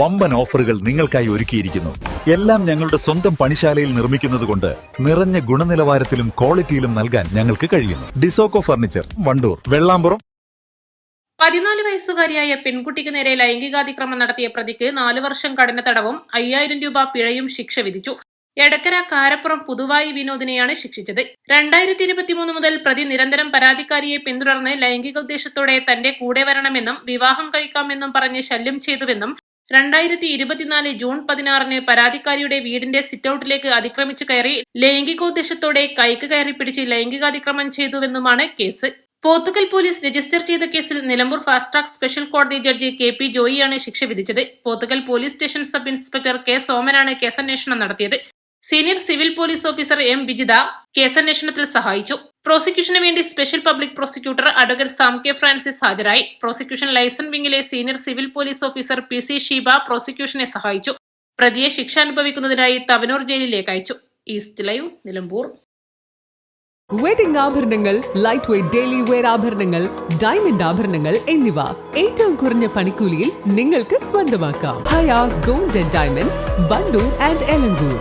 വമ്പൻ ഓഫറുകൾ നിങ്ങൾക്കായി ഒരുക്കിയിരിക്കുന്നു. എല്ലാം ഞങ്ങളുടെ സ്വന്തം പണിശാലയിൽ നിർമ്മിക്കുന്നതുകൊണ്ട് നിറഞ്ഞ ഗുണനിലവാരത്തിലും ക്വാളിറ്റിയിലും നൽകാൻ ഞങ്ങൾക്ക് കഴിയുന്നു. ഡിസോക്കോ ഫർണിച്ചർ വണ്ടൂർ വെള്ളാമ്പുറം. പതിനാല് വയസ്സുകാരിയായ പെൺകുട്ടിക്ക് നേരെ ലൈംഗികാതിക്രമം നടത്തിയ പ്രതിക്ക് നാലു വർഷം കഠിന തടവും അയ്യായിരം രൂപ പിഴയും ശിക്ഷ വിധിച്ചു. എടക്കര കാരപ്പുറം പുതുവായി വിനോദിനെയാണ് ശിക്ഷിച്ചത്. രണ്ടായിരത്തി ഇരുപത്തിമൂന്ന് മുതൽ പ്രതി നിരന്തരം പരാതിക്കാരിയെ പിന്തുടർന്ന് ലൈംഗിക ഉദ്ദേശത്തോടെ തന്റെ കൂടെ വരണമെന്നും വിവാഹം കഴിക്കാമെന്നും പറഞ്ഞ് ശല്യം ചെയ്തുവെന്നും രണ്ടായിരത്തി ഇരുപത്തിനാല് ജൂൺ പതിനാറിന് പരാതിക്കാരിയുടെ വീടിന്റെ സിറ്റൌട്ടിലേക്ക് അതിക്രമിച്ചു കയറി ലൈംഗികോദ്ദേശത്തോടെ കൈക്ക് കയറി പിടിച്ച് ലൈംഗികാതിക്രമം ചെയ്തുവെന്നുമാണ് കേസ്. പോത്തുകൽ പോലീസ് രജിസ്റ്റർ ചെയ്ത കേസിൽ നിലമ്പൂർ ഫാസ്റ്റ് ട്രാക്ക് സ്പെഷ്യൽ കോടതി ജഡ്ജി കെ പി ജോയിയാണ് ശിക്ഷ വിധിച്ചത്. Pothukal police station sub inspector K സോമനാണ് കേസന്വേഷണം നടത്തിയത്. Senior civil police officer M Vijitha കേസന്വേഷണത്തിൽ സഹായിച്ചു. പ്രോസിക്യൂഷന് വേണ്ടി special public prosecutor advocate Sam K Francis ഹാജരായി. Prosecution liaison വിംഗിലെ senior civil police officer P C Sheeba പ്രോസിക്യൂഷനെ സഹായിച്ചു. പ്രതിയെ ശിക്ഷ അനുഭവിക്കുന്നതിനായി തവനൂർ ജയിലിലേക്ക് അയച്ചു. East Live Nilambur. വെഡിംഗ് ആഭരണങ്ങൾ ലൈറ്റ് വെയ്റ്റ് ഡെയിലി വെയർ ആഭരണങ്ങൾ ഡയമണ്ട് ആഭരണങ്ങൾ എന്നിവ. ഏറ്റവും കുറഞ്ഞ പണിക്കൂലിയിൽ നിങ്ങൾക്ക് സ്വന്തമാക്കാം. Haya gold and diamonds Wandoor and Elankur.